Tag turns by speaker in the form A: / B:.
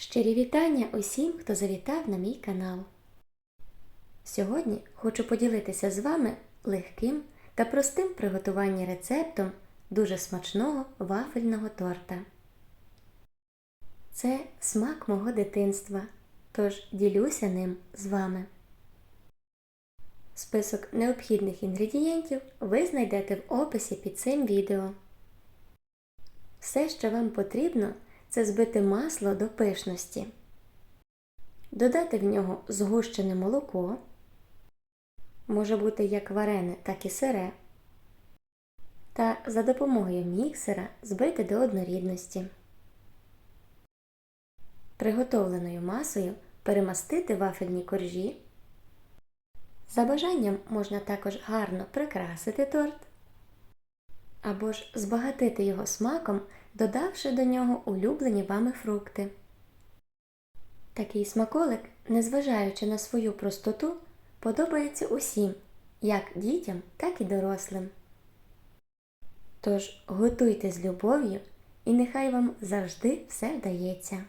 A: Щирі вітання усім, хто завітав на мій канал. Сьогодні хочу поділитися з вами легким та простим приготування рецептом дуже смачного вафельного торта. Це смак мого дитинства, тож ділюся ним з вами. Список необхідних інгредієнтів ви знайдете в описі під цим відео. Все, що вам потрібно, це збити масло до пишності, додати в нього згущене молоко, може бути як варене, так і сире, та за допомогою міксера збити до однорідності. Приготовленою масою перемастити вафельні коржі. За бажанням можна також гарно прикрасити торт або ж збагатити його смаком, додавши до нього улюблені вами фрукти. Такий смаколик, незважаючи на свою простоту, подобається усім, як дітям, так і дорослим. Тож готуйте з любов'ю і нехай вам завжди все вдається.